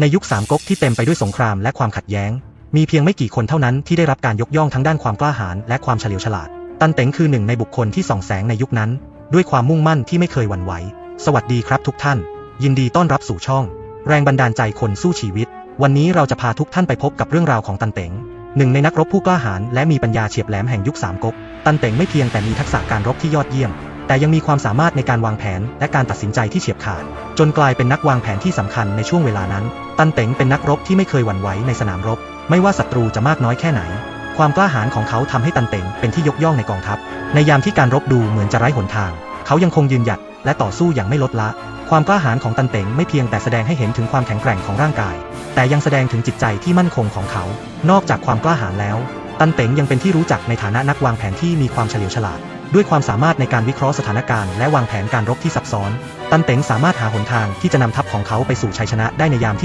ในยุคสามก๊กที่เต็มไปด้วยสงครามและความขัดแย้ง มีเพียงไม่กี่คนเท่านั้นที่ได้รับการยกย่องทั้งด้านความกล้าหาญและความเฉลียวฉลาด ตันเต็งคือหนึ่งในบุคคลที่ส่องแสงในยุคนั้น ด้วยความมุ่งมั่นที่ไม่เคยหวั่นไหว สวัสดีครับทุกท่าน ยินดีต้อนรับสู่ช่อง แรงบันดาลใจคนสู้ชีวิต วันนี้เราจะพาทุกท่านไปพบกับเรื่องราวของตันเต็งหนึ่งในนักรบผู้กล้าหาญและมีปัญญาเฉียบแหลมแห่งยุคสามก๊ก ตันเต็งไม่เพียงแต่มีทักษะการรบที่ยอดเยี่ยม แต่ยังมีความสามารถในการวางแผนและการตัดสินใจที่เฉียบขาด จนกลายเป็นนักวางแผนที่สำคัญในช่วงเวลานั้น ตันเต็งเป็นนักรบที่ไม่เคยหวั่นไหวในสนามรบ ไม่ว่าศัตรูจะมากน้อยแค่ไหน ความกล้าหาญของเขาทำให้ตันเต็งเป็นที่ยกย่องในกองทัพ ในยามที่การรบดูเหมือนจะไร้หนทาง เขายังคงยืนหยัดและต่อสู้อย่างไม่ลดละ ความกล้าหาญของตันเต็งไม่เพียงแต่แสดงให้เห็นถึงความแข็งแกร่งของร่างกาย แต่ยังแสดงถึงจิตใจที่มั่นคงของเขา นอกจากความกล้าหาญแล้ว ตันเต็งยังเป็นที่รู้จักในฐานะนักวางแผนที่มีความเฉลียวฉลาด ด้วยความสามารถในการวิเคราะห์สถานการณ์และวางแผนการรบที่ซับซ้อน ตันเต็งสามารถหาหนทางที่จะนำทัพของเขาไปสู่ชัยชนะได้ในยามที่